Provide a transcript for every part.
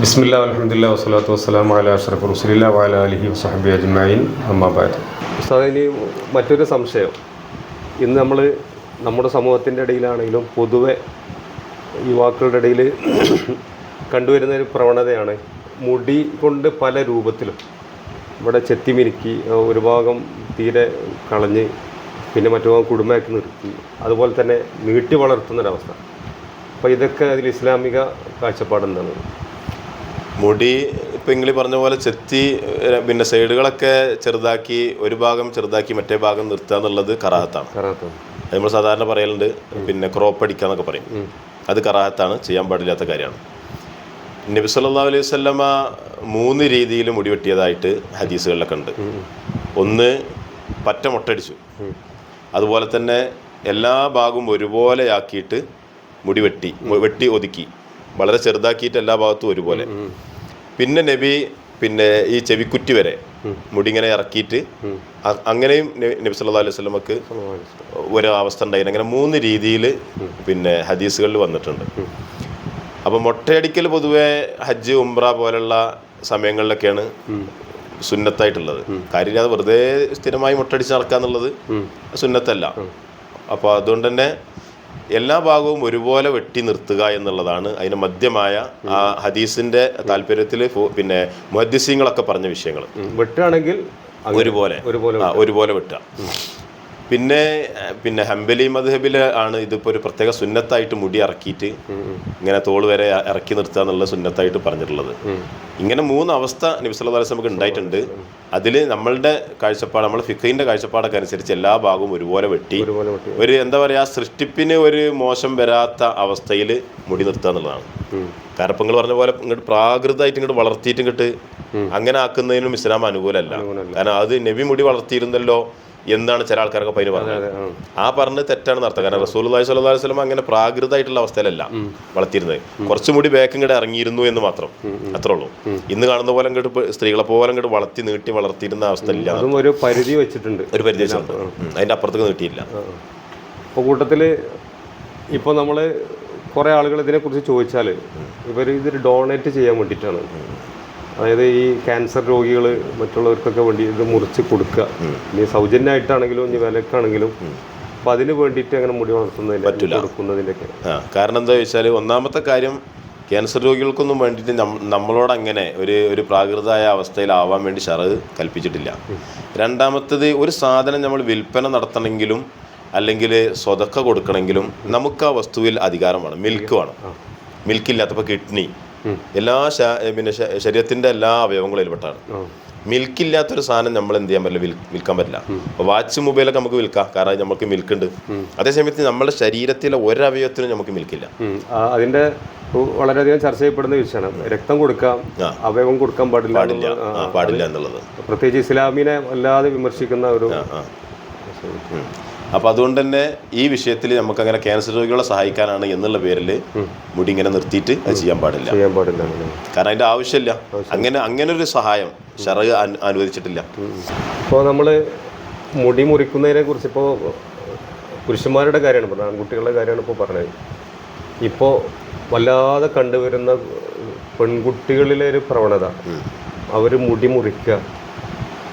ബിസ്മില്ല അലഹമ്മദില്ല വസ്സലാത്തു വസ്സലാം അല അഷ്റഫ് റുസലില്ല വാല അലഹി വസഹബി അജ്മായിൻ അമ്മാബാദ് ഇനി മറ്റൊരു സംശയം. ഇന്ന് നമ്മൾ നമ്മുടെ സമൂഹത്തിന്റെ ഇടയിലാണെങ്കിലും പൊതുവെ യുവാക്കളുടെ ഇടയിൽ കണ്ടുവരുന്ന ഒരു പ്രവണതയാണ് മുടി കൊണ്ട് പല രൂപത്തിലും. ഇവിടെ ചെത്തിമിനുക്കി ഒരു ഭാഗം തീരെ കളഞ്ഞ് പിന്നെ മറ്റു ഭാഗം കുടുംബമാക്കി നിർത്തി അതുപോലെ തന്നെ നീട്ടി വളർത്തുന്നൊരവസ്ഥ അപ്പോൾ ഇതൊക്കെ അതിൽ ഇസ്ലാമിക കാഴ്ചപ്പാടെന്താണ്? മുടി ഇപ്പം ഇങ്ങളി പറഞ്ഞ പോലെ ചെത്തി പിന്നെ സൈഡുകളൊക്കെ ചെറുതാക്കി ഒരു ഭാഗം ചെറുതാക്കി മറ്റേ ഭാഗം നിർത്തുക എന്നുള്ളത് കറാഹത്താണ്. അത് നമ്മൾ സാധാരണ പറയലുണ്ട് പിന്നെ ക്രോപ്പ് അടിക്കുക എന്നൊക്കെ പറയും. അത് കറാഹത്താണ് ചെയ്യാൻ പാടില്ലാത്ത കാര്യമാണ്. നബി സല്ലാ അലൈഹി വസല്ലമ മൂന്ന് രീതിയിൽ മുടി വെട്ടിയതായിട്ട് ഹദീസുകളിലൊക്കെ ഉണ്ട്. ഒന്ന് പറ്റ മുട്ടടിച്ചു അതുപോലെ തന്നെ എല്ലാ ഭാഗവും ഒരുപോലെയാക്കിയിട്ട് മുടി വെട്ടി വെട്ടി ഒതുക്കി. വളരെ ചെറുതാക്കിയിട്ട് എല്ലാ ഭാഗത്തും ഒരുപോലെ. പിന്നെ നബി പിന്നെ ഈ ചെവിക്കുറ്റി വരെ മുടിങ്ങനെ ഇറക്കിയിട്ട് അങ്ങനെയും നബി- സല്ലാ അലൈഹി സ്വലമക്ക് ഒരു അവസ്ഥ ഉണ്ടായിരുന്നു അങ്ങനെ മൂന്ന് രീതിയിൽ പിന്നെ ഹദീസുകളിൽ വന്നിട്ടുണ്ട്. അപ്പോൾ മൊട്ടയടിക്കൽ പൊതുവെ ഹജ്ജ് ഉംറ പോലുള്ള സമയങ്ങളിലൊക്കെയാണ് സുന്നത്തായിട്ടുള്ളത്. കാര്യം അത് വെറുതെ സ്ഥിരമായി മുട്ടടിച്ച് നടക്കുക എന്നുള്ളത് സുന്നത്തല്ല. അപ്പോൾ അതുകൊണ്ട് തന്നെ എല്ലാ ഭാഗവും ഒരുപോലെ വെട്ടി നിർത്തുക എന്നുള്ളതാണ് അതിന് മധ്യമായ ആ ഹദീസിന്റെ താല്പര്യത്തിൽ പിന്നെ മുഹദ്സിങ്ങളൊക്കെ പറഞ്ഞ വിഷയങ്ങൾ. വെട്ടുകയാണെങ്കിൽ ഒരുപോലെ. ഒരുപോലെ ഒരുപോലെ വെട്ടുക. പിന്നെ പിന്നെ ഹംബലി മദ്ഹബിൽ ആണ് ഇതിപ്പോൾ ഒരു പ്രത്യേക സുന്നത്തായിട്ട് മുടി ഇറക്കിയിട്ട് ഇങ്ങനെ തോൾ വരെ ഇറക്കി നിർത്തുക എന്നുള്ള സുന്നത്തായിട്ട് പറഞ്ഞിട്ടുള്ളത്. ഇങ്ങനെ മൂന്ന് അവസ്ഥ നബിസ്വല്ലാസ് നമുക്ക് ഉണ്ടായിട്ടുണ്ട്. അതിൽ നമ്മളുടെ കാഴ്ചപ്പാട് നമ്മൾ ഫിഖിന്റെ കാഴ്ചപ്പാടൊക്കെ അനുസരിച്ച് എല്ലാ ഭാഗവും ഒരുപോലെ വെട്ടി. ഒരു എന്താ പറയുക സൃഷ്ടിപ്പിന് ഒരു മോശം വരാത്ത അവസ്ഥയിൽ മുടി നിർത്തുക എന്നുള്ളതാണ്. കാരണം നിങ്ങൾ പറഞ്ഞ പോലെ ഇങ്ങോട്ട് പ്രാകൃതമായിട്ട് ഇങ്ങോട്ട് വളർത്തിയിട്ട് ഇങ്ങോട്ട് അങ്ങനെ ആക്കുന്നതിനും ഇസ്ലാം അനുകൂലമല്ല. കാരണം അത് നബി മുടി വളർത്തിയിരുന്നല്ലോ എന്നാണ് ചില ആൾക്കാരൊക്കെ പൈന് പറഞ്ഞത്? ആ. പറഞ്ഞത് തെറ്റാണെന്ന് നടത്തുക. കാരണം റസൂൽ അള്ളഹി അലൈഹി വസല്ലം അങ്ങനെ പ്രാകൃതമായിട്ടുള്ള അവസ്ഥയിലല്ല വളർത്തിയിരുന്നത്. കുറച്ചും കൂടി ബാക്ക് കൂടെ ഇറങ്ങിയിരുന്നു എന്ന് മാത്രം. അത്രേ ഉള്ളൂ. ഇന്ന് കാണുന്ന പോലെ ഇങ്ങോട്ട് സ്ത്രീകളെ പോലെ ഇങ്ങോട്ട് വളർത്തി നീട്ടി വളർത്തിയിരുന്ന അവസ്ഥയില്ല. ഇല്ല ഒരു പരിധി വെച്ചിട്ടുണ്ട്. ഒരു പരിധി വെച്ചിട്ടുണ്ട്. അതിന്റെ അപ്പുറത്തേക്ക് നീട്ടിയില്ല. ഇപ്പോൾ കൂട്ടത്തിൽ ഇപ്പോൾ നമ്മൾ കുറേ ആളുകൾ ഇതിനെക്കുറിച്ച് ചോദിച്ചാൽ ഇവർ ഇതൊരു ഡൊണേറ്റ് ചെയ്യാൻ വേണ്ടിയിട്ടാണ്. അതായത് ഈ ക്യാൻസർ രോഗികൾ മറ്റുള്ളവർക്കൊക്കെ വേണ്ടി ഇത് മുറിച്ച് കൊടുക്കുക. ഇനി സൗജന്യമായിട്ടാണെങ്കിലും ഇനി വിലക്കാണെങ്കിലും അപ്പം അതിന് വേണ്ടിയിട്ട് അങ്ങനെ മുടി വളർത്തുന്നതിന് പറ്റില്ല കൊടുക്കുന്നതിന്റെയൊക്കെ ആ കാരണം എന്താ വെച്ചാൽ ഒന്നാമത്തെ കാര്യം ക്യാൻസർ രോഗികൾക്കൊന്നും വേണ്ടിയിട്ട് നം- നമ്മളോട് അങ്ങനെ ഒരു ഒരു പ്രാകൃതമായ അവസ്ഥയിലാവാൻ വേണ്ടി ഷറ് കൽപ്പിച്ചിട്ടില്ല. രണ്ടാമത്തത് ഒരു സാധനം നമ്മൾ വിൽപ്പന നടത്തണമെങ്കിലും അല്ലെങ്കിൽ സ്വതക്ക കൊടുക്കണമെങ്കിലും നമുക്ക് ആ വസ്തുവിൽ അധികാരം വേണം. മിൽക്ക് വേണം. മിൽക്കില്ലാത്തപ്പോൾ കിഡ്നി. എല്ലാ പിന്നെ ശരീരത്തിന്റെ എല്ലാ അവയവങ്ങളും പെട്ടാണ് മിൽക്ക് ഇല്ലാത്തൊരു സാധനം നമ്മൾ എന്ത് ചെയ്യാൻ പറ്റില്ല? വിൽ- വിൽക്കാൻ പറ്റില്ല. വാച്ച് മൊബൈലൊക്കെ നമുക്ക് വിൽക്കാം. കാരണം നമുക്ക് മിൽക്ക് ഉണ്ട് അതേസമയത്ത് നമ്മുടെ ശരീരത്തിലെ ഒരവയവത്തിനും നമുക്ക് മിൽക്കില്ല. അതിന്റെ വളരെയധികം ചർച്ച ചെയ്യപ്പെടുന്ന വിഷയമാണ്. രക്തം കൊടുക്കാം അവയവം കൊടുക്കാൻ പാടില്ല പാടില്ല. പാടില്ല എന്നുള്ളത്. പ്രത്യേകിച്ച് ഇസ്ലാമിനെ വല്ലാതെ വിമർശിക്കുന്ന ഒരു ആ ഉം. അപ്പൊ അതുകൊണ്ട് തന്നെ ഈ വിഷയത്തിൽ നമുക്ക് അങ്ങനെ ക്യാൻസർ രോഗികളെ സഹായിക്കാനാണ് എന്നുള്ള പേരിൽ മുടി ഇങ്ങനെ നിർത്തിയിട്ട് അത് ചെയ്യാൻ പാടില്ല. ചെയ്യാൻ പാടില്ല. കാരണം അതിന്റെ ആവശ്യമില്ല. അങ്ങനെ അങ്ങനെ ഒരു സഹായം ഷറ അനുവദിച്ചിട്ടില്ല. ഇപ്പോൾ നമ്മൾ മുടി മുറിക്കുന്നതിനെ കുറിച്ച് ഇപ്പോൾ പുരുഷന്മാരുടെ കാര്യമാണ് പറഞ്ഞത് ആൺകുട്ടികളുടെ കാര്യമാണ് ഇപ്പോൾ പറഞ്ഞത്. ഇപ്പോൾ വല്ലാതെ കണ്ടുവരുന്ന പെൺകുട്ടികളിലെ ഒരു പ്രവണത. അവർ മുടി മുറിക്കുക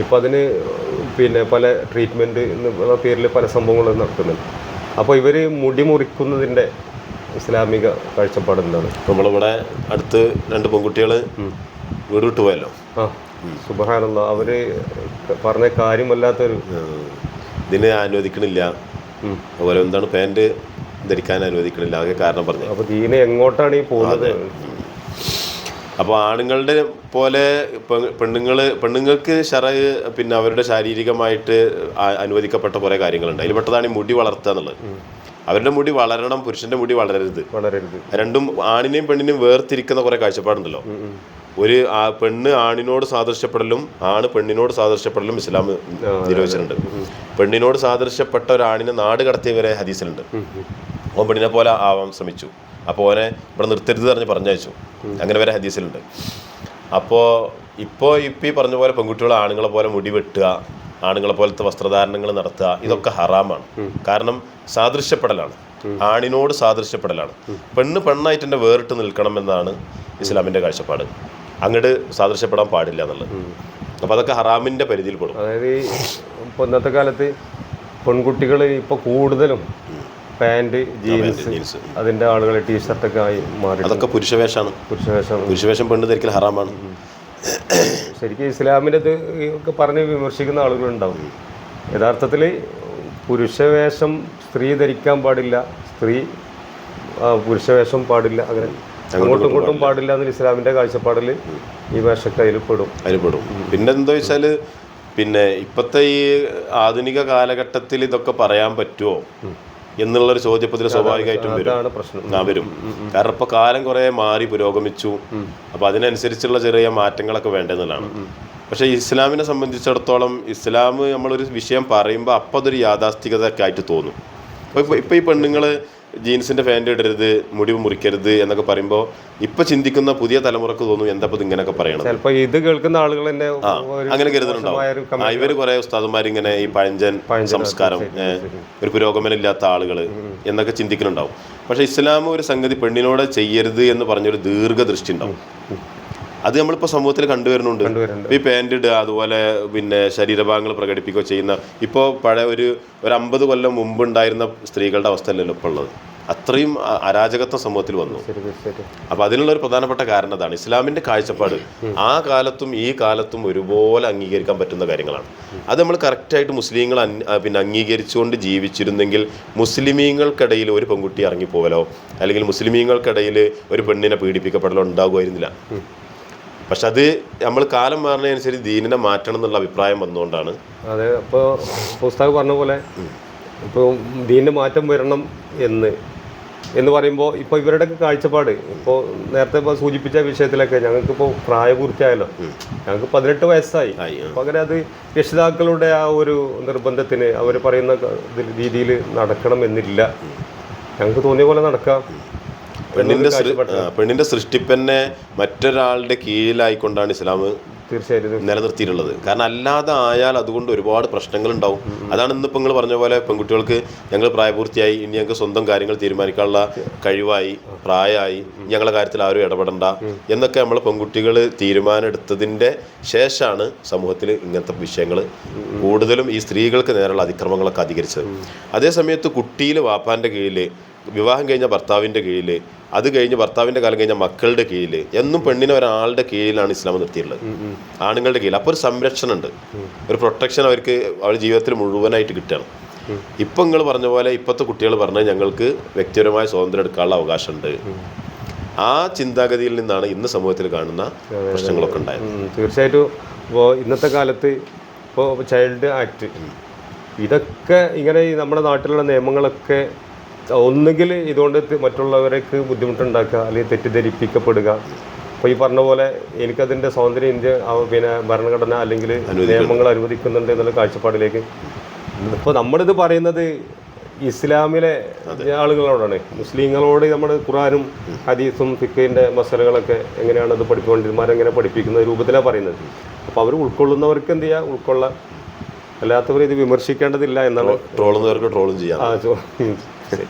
ഇപ്പം അതിന് പിന്നെ പല ട്രീറ്റ്മെന്റ് എന്ന പേരിൽ പല സംഭവങ്ങളും നടക്കുന്നുണ്ട്. അപ്പോൾ ഇവർ മുടി മുറിക്കുന്നതിന്റെ ഇസ്ലാമിക കാഴ്ചപ്പാട് എന്താണ്? നമ്മളിവിടെ അടുത്ത് രണ്ട് പെൺകുട്ടികൾ വീട് വിട്ടു പോയല്ലോ. ആ സുബഹാനല്ല അവർ പറഞ്ഞ കാര്യമല്ലാത്തൊരു ഇതിനെ ഇതിന് അനുവദിക്കണില്ല. അതുപോലെ എന്താണ് പാന്റ് ധരിക്കാൻ അനുവദിക്കണില്ല. അതൊക്കെ കാരണം പറഞ്ഞു അപ്പോൾ ദീന എങ്ങോട്ടാണ് ഈ പോകുന്നത്? അപ്പോൾ ആണുങ്ങളുടെ പോലെ പെണ്ണുങ്ങൾ പെണ്ണുങ്ങൾക്ക് ഷറ പിന്നെ അവരുടെ ശാരീരികമായിട്ട് അനുവദിക്കപ്പെട്ട കുറേ കാര്യങ്ങളുണ്ട്. അതിൽ പെട്ടതാണ് ഈ മുടി വളർത്തുക എന്നുള്ളത്. അവരുടെ മുടി വളരണം പുരുഷന്റെ മുടി വളരരുത്. വളരരുത്. രണ്ടും ആണിനെയും പെണ്ണിനെയും വേർതിരിക്കുന്ന കുറേ കാഴ്ചപ്പാടുണ്ടല്ലോ. ഒരു ആ പെണ്ണ് ആണിനോട് സാദൃശ്യപ്പെടലും ആണ് പെണ്ണിനോട് സാദൃശ്യപ്പെടലും ഇസ്ലാം നിരോധിച്ചിട്ടുണ്ട്. പെണ്ണിനോട് സാദൃശ്യപ്പെട്ട ഒരു ആണിനെ നാട് കടത്തിയവരെ ഹദീസിലുണ്ട്. ഓ പെണ്ണിനെ പോലെ ആവാൻ ശ്രമിച്ചു. അപ്പോൾ ഓനെ ഇവിടെ നിർത്തരുത് പറഞ്ഞ് പറഞ്ഞയച്ചു. അങ്ങനെ വരെ ഹദീസിലുണ്ട്. അപ്പോൾ ഇപ്പോൾ ഇപ്പം ഈ പറഞ്ഞ പോലെ പെൺകുട്ടികൾ ആണുങ്ങളെ പോലെ മുടി വെട്ടുക ആണുങ്ങളെ പോലത്തെ വസ്ത്രധാരണങ്ങൾ നടത്തുക ഇതൊക്കെ ഹറാമാണ്. കാരണം സാദൃശ്യപ്പെടലാണ്. ആണിനോട് സാദൃശ്യപ്പെടലാണ്. പെണ്ണ് പെണ്ണായിട്ട് തന്നെ വേറിട്ട് നിൽക്കണമെന്നാണ് ഇസ്ലാമിന്റെ കാഴ്ചപ്പാട്. അങ്ങോട്ട് സാദൃശ്യപ്പെടാൻ പാടില്ല എന്നുള്ളത്. അപ്പോൾ അതൊക്കെ ഹറാമിന്റെ പരിധിയിൽ പെടും. അതായത് ഇപ്പോൾ ഇന്നത്തെ കാലത്ത് പെൺകുട്ടികൾ ഇപ്പോൾ കൂടുതലും പാന്റ് ജീൻസ് അതിന്റെ അതിന്റെ ആളുകൾ ടീഷർട്ടൊക്കെ ആയി മാറി. അതൊക്കെ പുരുഷവേഷമാണ്. പുരുഷവേഷം പുരുഷവേഷം പെണ്ണ് ധരിക്കൽ ഹറാമാണ്. ശരിക്കും ഇസ്ലാമിന്റെ ഇത് ഒക്കെ പറഞ്ഞ് വിമർശിക്കുന്ന ആളുകളുണ്ടാവും. യഥാർത്ഥത്തിൽ പുരുഷവേഷം സ്ത്രീ ധരിക്കാൻ പാടില്ല സ്ത്രീ പുരുഷവേഷം പാടില്ല അങ്ങനെ അങ്ങോട്ടും ഇങ്ങോട്ടും പാടില്ല. എന്നൊരു ഇസ്ലാമിന്റെ കാഴ്ചപ്പാടിൽ ഈ വേഷമൊക്കെ അതിൽ പെടും. അതിൽ പെടും. പിന്നെ എന്താ വെച്ചാൽ പിന്നെ ഇപ്പോഴത്തെ ഈ ആധുനിക കാലഘട്ടത്തിൽ ഇതൊക്കെ പറയാൻ പറ്റുമോ എന്നുള്ളൊരു ചോദ്യപ്പത്തിൽ സ്വാഭാവികമായിട്ടും വരും. പ്രശ്നം. ആ വരും. കാരണം ഇപ്പൊ കാലം കുറെ മാറി പുരോഗമിച്ചു. അപ്പോൾ അതിനനുസരിച്ചുള്ള ചെറിയ മാറ്റങ്ങളൊക്കെ വേണ്ടതെന്നുള്ളതാണ് പക്ഷെ ഇസ്ലാമിനെ സംബന്ധിച്ചിടത്തോളം ഇസ്ലാം നമ്മളൊരു വിഷയം പറയുമ്പോൾ അപ്പോൾ അതൊരു യാഥാസ്ഥികതയൊക്കെ ആയിട്ട് തോന്നും. ഇപ്പോൾ ഇപ്പോൾ ഇപ്പൊ ഈ പെണ്ണുങ്ങൾ ജീൻസിന്റെ പാന്റ് ഇടരുത് മുടി മുറിക്കരുത് എന്നൊക്കെ പറയുമ്പോൾ ഇപ്പൊ ചിന്തിക്കുന്ന പുതിയ തലമുറയ്ക്ക് തോന്നും എന്താ ഇത് ഇങ്ങനെയൊക്കെ പറയണം ചിലപ്പോൾ ഇത് കേൾക്കുന്ന ആളുകൾ തന്നെ അങ്ങനെ കരുതുന്നുണ്ടാവും. ഇവർ കുറെ ഉസ്താദുമാർ ഇങ്ങനെ ഈ പഴഞ്ചൻ സംസ്കാരം ഒരു പുരോഗമനമില്ലാത്ത ആളുകൾ എന്നൊക്കെ ചിന്തിക്കുന്നുണ്ടാവും പക്ഷെ ഇസ്ലാം ഒരു സംഗതി പെണ്ണിനോട് ചെയ്യരുത് എന്ന് പറഞ്ഞൊരു ദീർഘദൃഷ്ടി ഉണ്ടാവും. അത് നമ്മളിപ്പോൾ സമൂഹത്തിൽ കണ്ടുവരുന്നുണ്ട്. ഈ പാന്റ് ഇടുക അതുപോലെ പിന്നെ ശരീരഭാഗങ്ങൾ പ്രകടിപ്പിക്കുകയോ ചെയ്യുന്ന ഇപ്പോൾ പഴയ ഒരു ഒരു അമ്പത് കൊല്ലം മുമ്പ് ഉണ്ടായിരുന്ന സ്ത്രീകളുടെ അവസ്ഥ അല്ലല്ലോ ഇപ്പോൾ ഉള്ളത്. അത്രയും അരാജകത്വ സമൂഹത്തിൽ വന്നു. അപ്പൊ അതിനുള്ള ഒരു പ്രധാനപ്പെട്ട കാരണം അതാണ്. ഇസ്ലാമിന്റെ കാഴ്ചപ്പാട് ആ കാലത്തും ഈ കാലത്തും ഒരുപോലെ അംഗീകരിക്കാൻ പറ്റുന്ന കാര്യങ്ങളാണ്. അത് നമ്മൾ കറക്റ്റായിട്ട് മുസ്ലിങ്ങൾ പിന്നെ അംഗീകരിച്ചുകൊണ്ട് ജീവിച്ചിരുന്നെങ്കിൽ മുസ്ലിമീങ്ങൾക്കിടയിൽ ഒരു പെൺകുട്ടി ഇറങ്ങിപ്പോവലോ അല്ലെങ്കിൽ മുസ്ലിമീങ്ങൾക്കിടയിൽ ഒരു പെണ്ണിനെ പീഡിപ്പിക്കപ്പെടലോ ഉണ്ടാകുമായിരുന്നില്ല. പക്ഷെ അത് നമ്മൾ കാലം മാറുന്നതനുസരിച്ച് ദീനിനെ മാറ്റണം എന്നുള്ള അഭിപ്രായം വന്നുകൊണ്ടാണ്. അതെ ഇപ്പോൾ പുസ്തകം പറഞ്ഞ പോലെ ഇപ്പോൾ ദീനിന് മാറ്റം വരണം എന്ന്. എന്ന് പറയുമ്പോൾ ഇപ്പോൾ ഇവരുടെയൊക്കെ കാഴ്ചപ്പാട്. ഇപ്പോൾ നേരത്തെ ഇപ്പോൾ സൂചിപ്പിച്ച വിഷയത്തിലൊക്കെ ഞങ്ങൾക്കിപ്പോൾ പ്രായപൂർത്തിയായല്ലോ. ഞങ്ങൾക്ക് പതിനെട്ട് വയസ്സായി. പകരം അപ്പോൾ അങ്ങനെ അത് രക്ഷിതാക്കളുടെ ആ ഒരു നിർബന്ധത്തിന് അവർ പറയുന്ന രീതിയിൽ നടക്കണം എന്നില്ല. ഞങ്ങൾക്ക് തോന്നിയ പോലെ നടക്കാം. പെണ്ണിന്റെ പെണ്ണിന്റെ സൃഷ്ടിപ്പന്നെ മറ്റൊരാളുടെ കീഴിലായിക്കൊണ്ടാണ് ഇസ്ലാം തീർച്ചയായിട്ടും. നിലനിർത്തിയിട്ടുള്ളത്. കാരണം അല്ലാതെ ആയാൽ അതുകൊണ്ട് ഒരുപാട് പ്രശ്നങ്ങൾ ഉണ്ടാവും അതാണ് ഇന്നിപ്പോൾ നിങ്ങൾ പറഞ്ഞ പോലെ പെൺകുട്ടികൾക്ക് ഞങ്ങൾ പ്രായപൂർത്തിയായി ഇനി ഞങ്ങൾക്ക് സ്വന്തം കാര്യങ്ങൾ തീരുമാനിക്കാനുള്ള കഴിവായി പ്രായമായി ഞങ്ങളുടെ കാര്യത്തിൽ ആരും ഇടപെടണ്ട. എന്നൊക്കെ നമ്മൾ പെൺകുട്ടികൾ തീരുമാനമെടുത്തതിന്റെ ശേഷമാണ് സമൂഹത്തിൽ ഇങ്ങനത്തെ വിഷയങ്ങൾ കൂടുതലും ഈ സ്ത്രീകൾക്ക് നേരെയുള്ള അതിക്രമങ്ങളൊക്കെ അധികരിച്ചത്. അതേ സമയത്ത് കുട്ടിയിൽ വാപ്പാന്റെ കീഴിൽ വിവാഹം കഴിഞ്ഞ ഭർത്താവിന്റെ കീഴിൽ അത് കഴിഞ്ഞ് ഭർത്താവിന്റെ കാലം കഴിഞ്ഞ മക്കളുടെ കീഴിൽ എന്നും പെണ്ണിനെ ഒരാളുടെ കീഴിലാണ് ഇസ്ലാം നിർത്തിയിട്ടുള്ളത്. ആണുങ്ങളുടെ കീഴിൽ അപ്പോൾ ഒരു സംരക്ഷണം ഉണ്ട് ഒരു പ്രൊട്ടക്ഷൻ അവർക്ക് അവരുടെ ജീവിതത്തിൽ മുഴുവനായിട്ട് കിട്ടണം. ഇപ്പം നിങ്ങൾ പറഞ്ഞ പോലെ ഇപ്പോഴത്തെ കുട്ടികൾ പറഞ്ഞാൽ ഞങ്ങൾക്ക് വ്യക്തിപരമായ സ്വാതന്ത്ര്യം എടുക്കാനുള്ള അവകാശമുണ്ട്. ആ ചിന്താഗതിയിൽ നിന്നാണ് ഇന്ന് സമൂഹത്തിൽ കാണുന്ന പ്രശ്നങ്ങളൊക്കെ ഉണ്ടായത്. തീർച്ചയായിട്ടും. ഇപ്പോൾ ഇന്നത്തെ കാലത്ത് ഇപ്പോൾ ചൈൽഡ് ആക്ട് ഇതൊക്കെ ഇങ്ങനെ നമ്മുടെ നാട്ടിലുള്ള നിയമങ്ങളൊക്കെ ഒന്നുകിൽ ഇതുകൊണ്ട് മറ്റുള്ളവർക്ക് ബുദ്ധിമുട്ടുണ്ടാക്കുക അല്ലെങ്കിൽ തെറ്റിദ്ധരിപ്പിക്കപ്പെടുക. അപ്പോൾ ഈ പറഞ്ഞ പോലെ എനിക്കതിന്റെ സ്വാതന്ത്ര്യം ഇന്ത്യ പിന്നെ ഭരണഘടന അല്ലെങ്കിൽ നിയമങ്ങൾ അനുവദിക്കുന്നുണ്ട് എന്നുള്ള കാഴ്ചപ്പാടിലേക്ക്. ഇപ്പോൾ നമ്മളിത് പറയുന്നത് ഇസ്ലാമിലെ ആളുകളോടാണ്. മുസ്ലിങ്ങളോട് നമ്മൾ ഖുറാനും ഹദീസും ഫിഖിന്റെ മസലകളൊക്കെ എങ്ങനെയാണ് അത് പഠിപ്പിക്കൊണ്ടിരുന്മാർ എങ്ങനെ പഠിപ്പിക്കുന്ന രൂപത്തിലാണ് പറയുന്നത്. അപ്പോൾ അവർ ഉൾക്കൊള്ളുന്നവർക്ക് എന്ത് ചെയ്യുക ഉൾക്കൊള്ളാം. അല്ലാത്തവർ ഇത് വിമർശിക്കേണ്ടതില്ല എന്നാണ്. ട്രോളുന്നവർക്ക് ട്രോളും ചെയ്യാം. ആ சரி